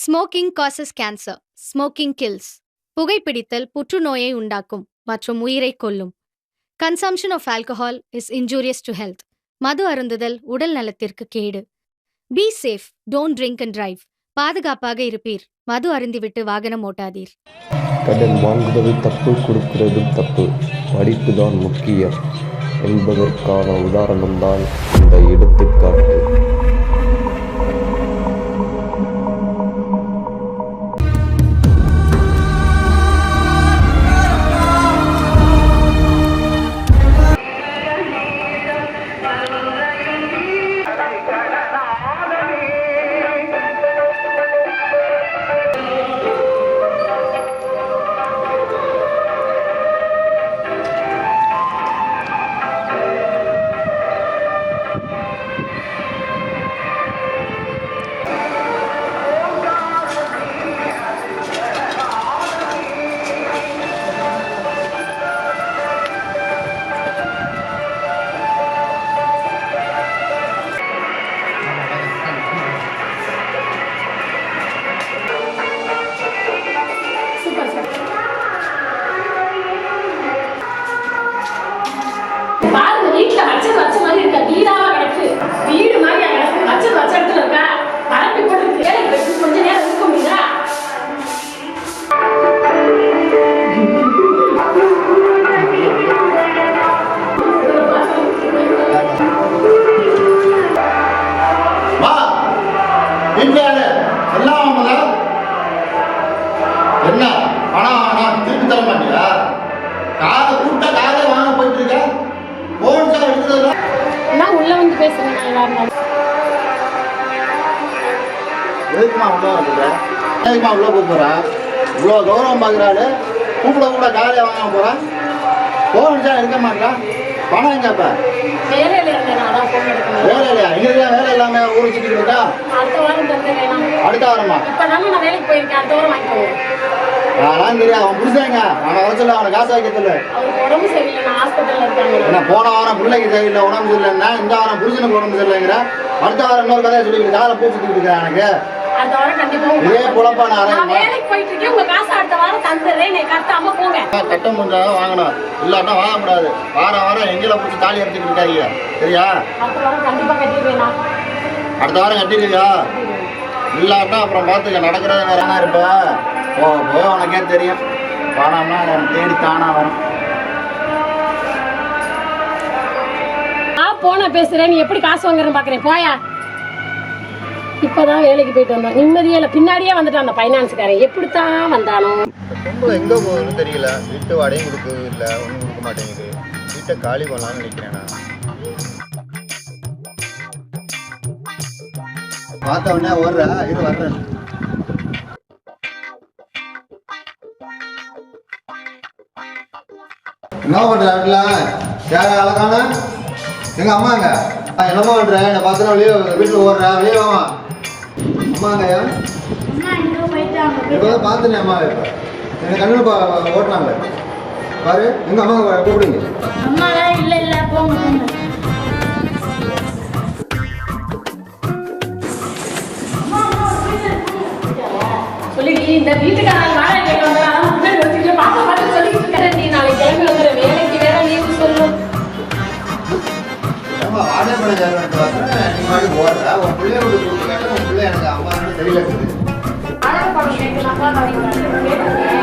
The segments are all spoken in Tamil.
Smoking causes cancer smoking kills புகைப்பிடித்தல் புற்றுநோயை உண்டாக்கும் மற்றும் உயிரை கொல்லும். Consumption of alcohol is injurious to health மது அருந்துதல் உடல் நலத்திற்கு கேடு. Be safe don't drink and drive பாதுகாப்பாக இருப்பீர். மது அருந்திவிட்டு வாகனம் ஓட்டாதீர். கடன் வாங்குவது தப்பு கொடுக்கிறது தப்பு. படிப்பு தான் முக்கியம். என்பதற்கான உதாரணம்தான் இந்த எடுத்துக்காட்டு. எதுக்குமா உள்ள வந்துட்ட எதுக்குமா உள்ள போறா? இவ்வளோ கௌரவம் பார்க்குறாரு கூப்பிட கூட காரே வாங்க போறான் போன் சார் எடுக்க மாட்டா? பணம் எங்கப்ப வேலை இல்லையா எங்களுக்கு வேலை இல்லாம ஊரை சுத்திட்டு இருக்கா? அடுத்த வாரம் அதெல்லாம் தெரியாது அவன் புடிச்சாங்க அவனை வர சொல்ல அவனை காசு வைக்க சொல்லு. அவருக்கு உடம்பு சரியில்லை. நான் ஹாஸ்பிட்டல்ல இருக்காங்க. என்ன போன வாரம் பிள்ளைக்கு சரியில்லை உடம்பு சரியில்லைன்னா இந்த வாரம் புருஷனுக்கு உடம்பு சரியில்லைங்கிற அடுத்த வாரம் இன்னொரு கதையை சொல்லி காலை பூ சுத்திட்டு எனக்கு. அடுத்த வாரம் கண்டிப்பா இதே பொழப்பா நான் நான் ஆரம்பிப்பேன். வேலைக்கு போயிட்டு இருக்கேன் உங்க காசு அடுத்த வாரம் தந்துடுறேன். நீ கட்டாம போங்க. கட்டம் முடிஞ்சாலும் வாங்கணும். இல்லாட்டா வாங்க கூடாது வாரம் வாரம் எங்களை பிடிச்சி தாலி அடிச்சுட்டு இருக்காங்க சரியா? அடுத்த வாரம் கண்டிப்பா கட்டிடுவேன் நான். அடுத்த வாரம் கட்டிடுவியா? இல்லாட்டா அப்புறம் பார்த்துக்க நடக்கிறது வேற என்ன இருப்ப போக போக உனக்கே தெரியும். பணம்னா தேடி தானா வரும் போன பேசுறேன். நீ எப்படி காசு வாங்குறேன்னு பாக்குறேன். போயா? இப்பதான் வேலைக்கு போயிட்டு வந்தோம். நிம்மதியே இல்லை பின்னாடியே வந்துட்டான் அந்த ஃபைனான்ஸ்காரன் எப்படித்தான் வந்தானோ. பொம்பளை எங்கே போகுதுன்னு தெரியல. வீட்டு வாடகையும் கொடுக்கிறது இல்லை ஒன்றும் கொடுக்க மாட்டேங்குது. வீட்டை காலி பண்ணலாம்னு நினைக்கிறேன் நான். பார்த்த உடனே ஓடுற இது வர்றேன். என்ன பண்ற வீட்டில் யார அழகான? எங்க அம்மாங்க ஆ, என்னம்மா பண்ற? என்னை பார்த்தா வெளியே வீட்டில் ஓடுறேன் வெளியே வாமா அம்மாங்க இப்போ பார்த்துனேன் அம்மா இப்போ. எனக்கு கண்ணு பா ஓட்டினாங்க. பாரு எங்க அம்மா கூப்பிடுங்க. இந்த வீட்டுக்காரங்க வாடகை கேட்க வந்தா முன்னாடி வச்சுட்டு பாப்பா பார்த்து சொல்லிட்டு இருக்கேன் நீ பண்ண மாதிரி ஓடுற. உன் பிள்ளைய விட்டு கூப்பிட்டு கேட்டா உன் பிள்ளை எனக்கு அம்மா தெரியல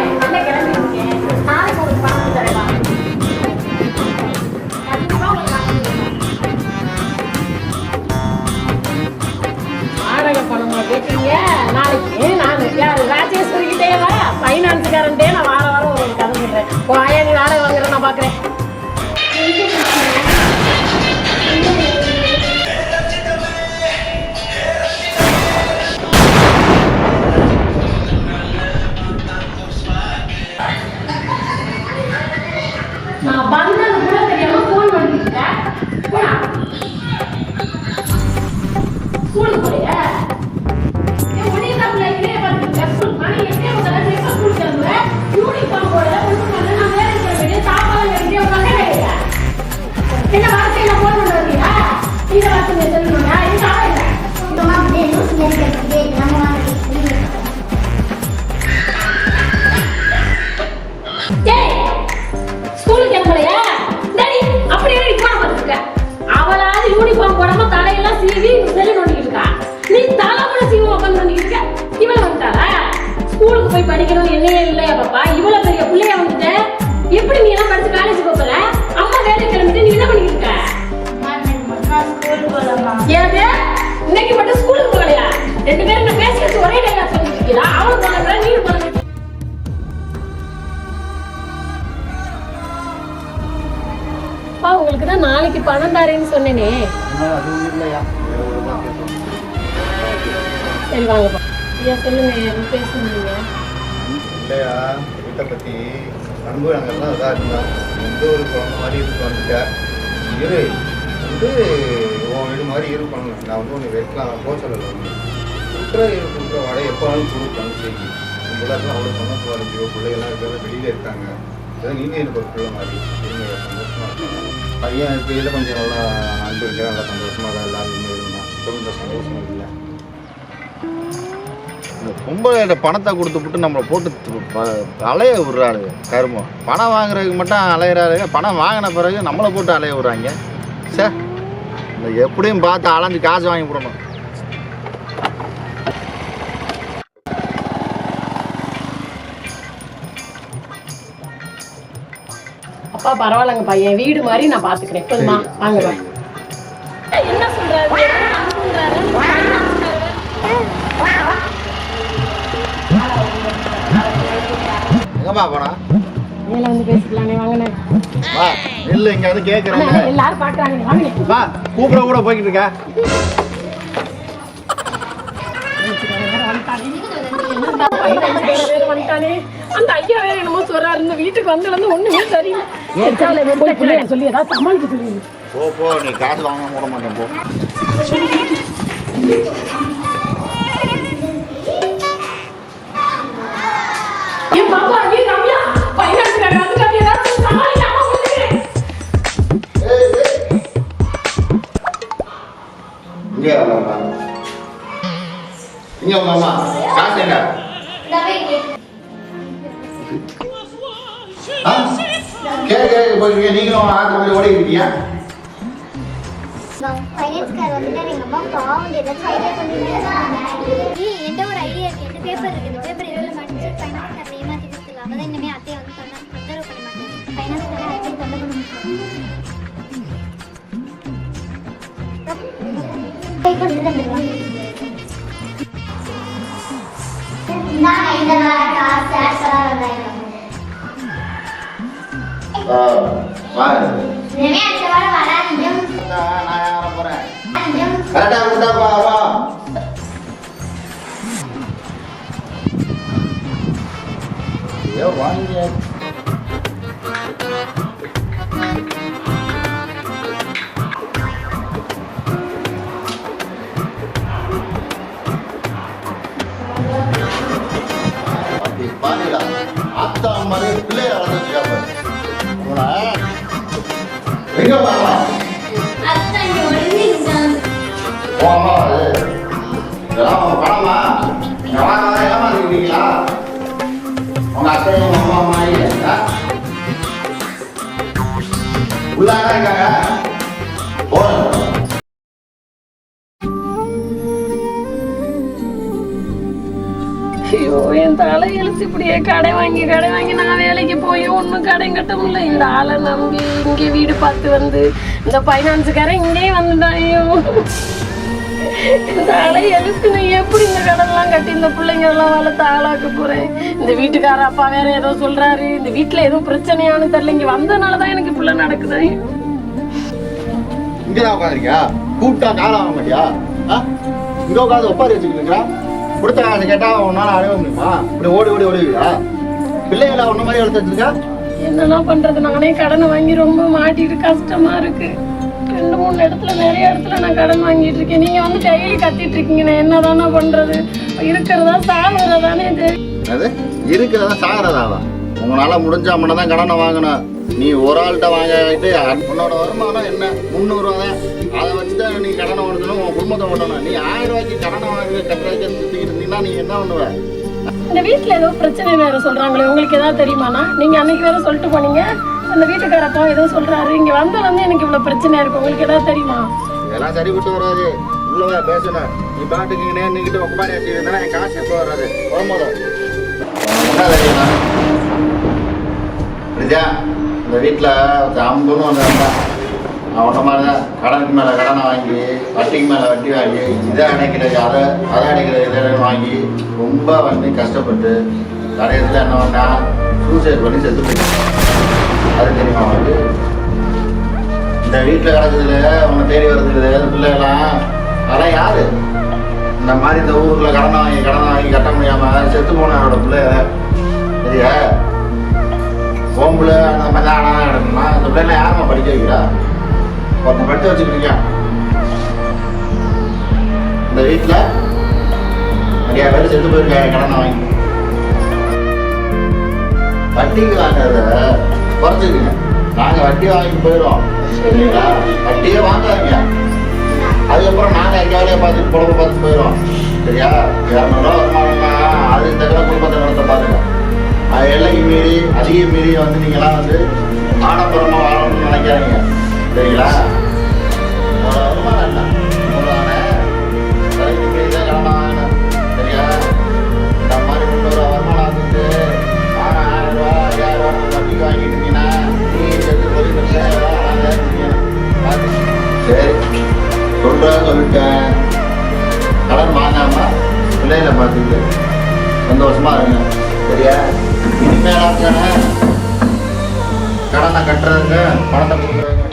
இன்னைக்கு மட்டும் ஸ்கூலுக்கு போகலையா? ரெண்டு பேரும் நான் பேசி வச்சு ஒரே டைலாக் சொல்லிட்டு இருக்கீங்களா அவளும் போனதுல நீ போனது அப்பா உங்களுக்கு தான் நாளைக்கு பணம் தாரேன்னு சொன்னேனே சரி வாங்கப்பா ஐயா சொல்லுங்க என்ன பேசுனீங்க இல்லையா வீட்டை பற்றி அன்பு நாங்கள்லாம் இதாக இருந்தான் எந்த ஒரு குழந்தை மாதிரி இருக்கு வந்துட்ட இரு வந்து உன் வீடு மாதிரி இரு பண்ணல நான் வந்து உன்னை வைக்கலாம் போக சொல்லலை. வந்து கொடுக்குற இரு கொடுக்குற வாடகை எப்போ வேணாலும் செய்தி எல்லாருக்கும் அவ்வளோ சந்தோஷமா இருக்கு. பிள்ளைகள்லாம் இருக்கிறத வெளியில் இருக்காங்க. இதான் நீங்கள் எனக்கு ஒரு பிள்ளை மாதிரி. நீங்கள் சந்தோஷமாக இருக்காங்க பையன் இப்போ இதில் கொஞ்சம் நல்லா அன்பு இருக்கேன் நல்லா சந்தோஷமாக தான் எல்லாருமே இருந்தான் கொஞ்சம் சந்தோஷம் இல்லை இந்த பணத்தை பணத்தை கொடுத்துப்புட்டு நம்மளை போட்டு ப- அலைய விடுறாரு கருமம். பணம் வாங்குறதுக்கு மட்டும் அலையிறாரு பணம் வாங்கின பிறகு நம்மளை போட்டு அலைய விடுறாங்க. சார் இந்த எப்படியும் பார்த்து அலைஞ்சு காசு வாங்கி விடணும் அப்பா பரவாயில்லங்கப்பா. என் வீடு மாதிரி நான் பாத்துக்கிறேன் போதுமா? வாங்கப்பா என்ன சொல்றாரு எங்கம்மா போனா? மேல வந்து பேசிக்கலானே வாங்கண்ணே. வா இல்லை இங்கே வந்து கேட்குறாங்க எல்லாரும் பாக்குறாங்க வாங்கண்ணே வா கூப்பிட கூட போய்கிட்டு இருக்கா. அந்த ஐயா வேற என்னமோ சொல்றாரு இந்த வீட்டுக்கு வந்ததுல ஒண்ணுமே சரியில்லை போய் பிள்ளைய சொல்லி ஏதாவது சமாளிக்க சொல்லுங்க போ போ நீ காசு வாங்க விட மாட்டேன் போ. என் பாப்பா இங்கே வாம்மா காசு எங்க கேட்க கேட்க போயிருக்கீங்க நீங்களும் ஆட்டு மாதிரி ஓடி இருக்கீங்க ஃபைனான்ஸ்கார் வந்துட்டு எங்க அம்மா பாவம் ஏதாச்சும் ஐடியா பண்ணிருந்தேன் கரெக்டாக கொடுத்தா வா ஏ வாங்க. அத்தா மாதிரி பிள்ளைய வளர்ந்துருக்காங்க எங்க பாப்பா அத்தான் இதெல்லாம் உங்க பணமா உங்க அத்தையும் உங்க அம்மா அம்மா உள்ளாங்க இருக்காங்க என் இப்படியே கடை வாங்கி கடை வாங்கி நான் வேலைக்கு போய் ஒன்றும் கடை கட்ட முடியல. இந்த ஆளை நம்பி இங்கே வீடு பார்த்து வந்து இந்த ஃபைனான்ஸுக்காரன் இங்கேயே வந்துட்டான் ஐயோ இந்த ஆளை எழுத்து நீ எப்படி இந்த கடன்லாம் கட்டி இந்த பிள்ளைங்க எல்லாம் வளர்த்து ஆளாக்க போறேன் இந்த வீட்டுக்கார அப்பா வேற ஏதோ சொல்றாரு. இந்த வீட்டுல ஏதோ பிரச்சனையானு தெரியல. இங்க வந்ததுனாலதான் எனக்கு பிள்ளை நடக்குது. இங்கதான் உட்காந்துருக்கியா கூப்பிட்டா காலம் ஆக மாட்டியா? இங்க உட்காந்து ஒப்பாரி வச்சுக்கிட்டு கொடுத்த காசு கேட்டா உன்னால அடைய முடியுமா? இப்படி ஓடி ஓடி ஓடுவீங்களா பிள்ளைகளை ஒன்ன மாதிரி எடுத்து வச்சிருக்கா? என்னெல்லாம் பண்றது? நானே கடனை வாங்கி ரொம்ப மாட்டிட்டு கஷ்டமா இருக்கு. ரெண்டு மூணு இடத்துல நிறைய இடத்துல நான் கடன் வாங்கிட்டு இருக்கேன். நீங்க வந்து டெய்லி கத்திட்டு இருக்கீங்க. நான் என்னதானே பண்றது? இருக்கிறதா சாகிறதானே தெரியும் அது இருக்கிறதா சாகிறதாவா? உங்களால முடிஞ்சா மட்டும் தான் கடனை வாங்கணும். நீ ஒரு ஆள்கிட்ட வாங்கிட்டு உன்னோட வருமானம் என்ன? முந்நூறுவா தான். அதை வச்சு தான் நீ கடனை ஓடணும் உன் குடும்பத்தை ஓட்டணும் நீ ஆயிரம் ரூபாய்க்கு கடனை வாங்கி கட்டுறதுக்கு சுற்றிக்கிட்டு இருந்தீங்கன்னா நீ என்ன பண்ணுவ? இந்த வீட்ல ஏதோ பிரச்சனை வேற சொல்றாங்களே உங்களுக்கு ஏதாவது தெரியுமாண்ணா? நீங்க அன்னைக்கு வேற சொல்லிட்டு போனீங்க. அந்த வீட்டுக்காரப்பா ஏதோ சொல்றாரு. இங்க வந்த வந்து எனக்கு இவ்வளவு பிரச்சனையா இருக்கு. உங்களுக்கு ஏதாவது தெரியுமா? இதெல்லாம் சரிப்பட்டு வராது. உள்ளவா பேசணும் நீ பாட்டுக்கு நின்றுக்கிட்டு உட்காந்து வச்சுக்கிட்டு என் காசு எப்போ வராது போகும்போது. என்ன தெரியுமா? இந்த வீட்டில் ஜாம்புன்னு ஒன்று இருந்தான் அவன மாதிரி தான் கடனுக்கு மேலே கடனை வாங்கி வட்டிக்கு மேலே வட்டி வாங்கி இதை அடைக்கிறது அதை அதை அடைக்கிறது இதை வாங்கி ரொம்ப வந்து கஷ்டப்பட்டு கடையத்தில் என்ன பண்ணா சூசைட் பண்ணி செத்து போயிட்டான். அது தெரியுமா அவனுக்கு இந்த வீட்டில் கிடக்குதுல உன்னை தேடி வருதுல இந்த பிள்ளைகளாம் அதெல்லாம் யாரு? இந்த மாதிரி இந்த ஊரில் கடனை வாங்கி கடனை வாங்கி கட்ட முடியாமல் செத்து போனவனோட பிள்ளை சரியா? ஓம்புல அந்த மாதிரி ஆனா கிடக்குமா இந்த பிள்ளைலாம் படிக்க வைக்கிறா? ஒருத்தன் படித்து வச்சுக்கிறீங்க இந்த வீட்டில் நிறையா பேர் செத்து போயிருக்காங்க கடனை வாங்கி. வட்டிக்கு வாங்குறத குறைச்சிருக்கீங்க நாங்கள் வட்டி வாங்கிட்டு போயிடுவோம் சரிங்களா? வட்டியே வாங்காதீங்க. அதுக்கப்புறம் நாங்கள் எங்கள் வேலையை பார்த்துட்டு குழம்பு பார்த்து போயிடுவோம் சரியா? இரநூறுவா வருமானம்னா அது இந்த கடை குடும்பத்தை நடத்த பாருங்க எல்லைக்கு மீறி அதிக மீறி வந்து நீங்களாம் வந்து ஆடம்பரமாக வாழணும்னு நினைக்காதீங்க. சரிங்களா? ஒரு வருமானம் இல்லை கடன் சரியா? மாதிரி ஆயிரம் ரூபா ஐயாயிரம் சரி. சொல்லிட்டேன். கடன் வாங்காம பிள்ளைகளை பார்த்துட்டு சந்தோஷமா இருங்க. சரியா? இனிமேலாக்கான கடனை கட்டுறதுங்க பணத்தை கொடுக்குறதுங்க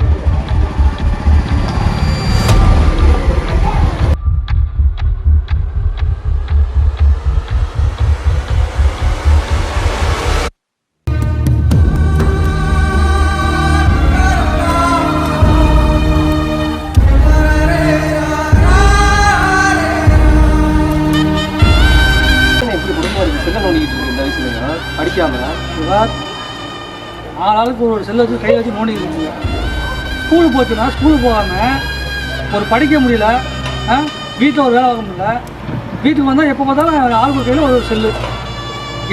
சின்ன குடும்பம் இருக்கு. நோண்டிக்கிட்டு இருக்கு இந்த வயசுல படிக்காம இவர் ஆளாளுக்கு ஒரு செல்லை வச்சு கையில் வச்சு நோண்டிக்கிட்டு இருக்குங்க. ஸ்கூலுக்கு போச்சுன்னா ஸ்கூலுக்கு போகாமல் ஒரு படிக்க முடியல வீட்டில் ஒரு வேலை பார்க்க முடியல வீட்டுக்கு வந்தால் எப்போ பார்த்தாலும் ஆளுக்கு கையில் ஒரு செல்லு.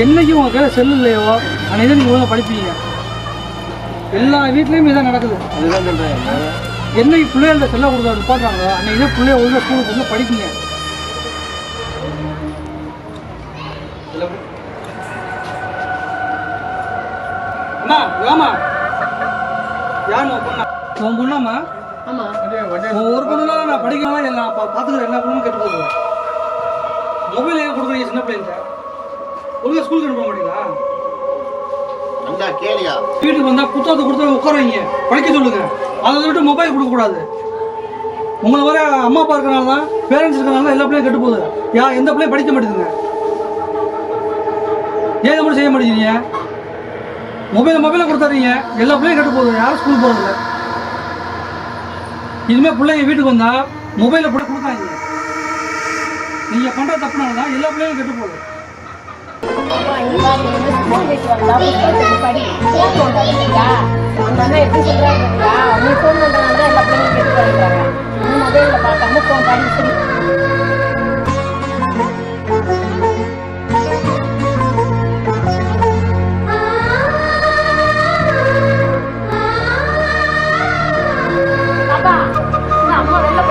என்னைக்கு உங்கள் கையில் செல்லு இல்லையோ அன்னைக்கு நீங்கள் ஒழுங்காக படிப்பீங்க. எல்லா வீட்லேயும் இதான் நடக்குது. அதுதான் சொல்கிறேன் என்னைக்கு பிள்ளைகள்ட்ட செல்ல கொடுக்க நிப்பாட்டுறாங்களோ அன்னைக்கு தான் பிள்ளைய ஒழுங்காக ஸ்கூலுக்கு வந்து படிக்குங்க அம்மா வாமா. யாரும்மா பொண்ணா? உன் பொண்ணாம்மா? ஆமா. ஒரு பொண்ணுனால நான் படிக்கலாம் எல்லாம் பா பார்த்துக்கிறேன் எல்லா பொண்ணும் கெட்டு போகுது மொபைல் ஏன் கொடுக்குறீங்க சின்ன பிள்ளைங்க ஒழுங்கா ஸ்கூலுக்கு அனுப்ப மாட்டீங்களா? நல்லா கேளியா? வீட்டுக்கு வந்தால் புத்தகத்தை கொடுத்து உட்கார வைங்க படிக்க சொல்லுங்க. அதை விட்டு மொபைல் கொடுக்கக்கூடாது உங்களை வர அம்மா அப்பா இருக்கனால தான் பேரண்ட்ஸ் இருக்கனால தான் எல்லா பிள்ளையும் கெட்டு போகுது. யா எந்த பிள்ளையும் படிக்க மாட்டேங்குதுங்க. ஏன் மட்டும் செய்ய மாட்டேங்கிறீங்க? மொபைல் மொபைலை கொடுத்துறீங்க எல்லா பிள்ளையும் கெட்டு போகுது. யாரும் ஸ்கூல் போகிறதில்ல இனிமேல் பிள்ளைங்க வீட்டுக்கு வந்தால் மொபைலை கூட கொடுக்காதீங்க. நீங்கள் பண்ணுற தப்புனால தான் எல்லா பிள்ளையும் கெட்டு போகுது. ஸ்கூல் ஃபோன் பண்ணுறாங்க எப்படி சொல்கிறாங்க சரியா ஃபோன் பண்ணுறதுனால எல்லா பிள்ளைங்களும் கெட்டு போயிடுறாங்க மொபைலில் பார்க்காம ஃபோன் பண்ணி 정말 옛날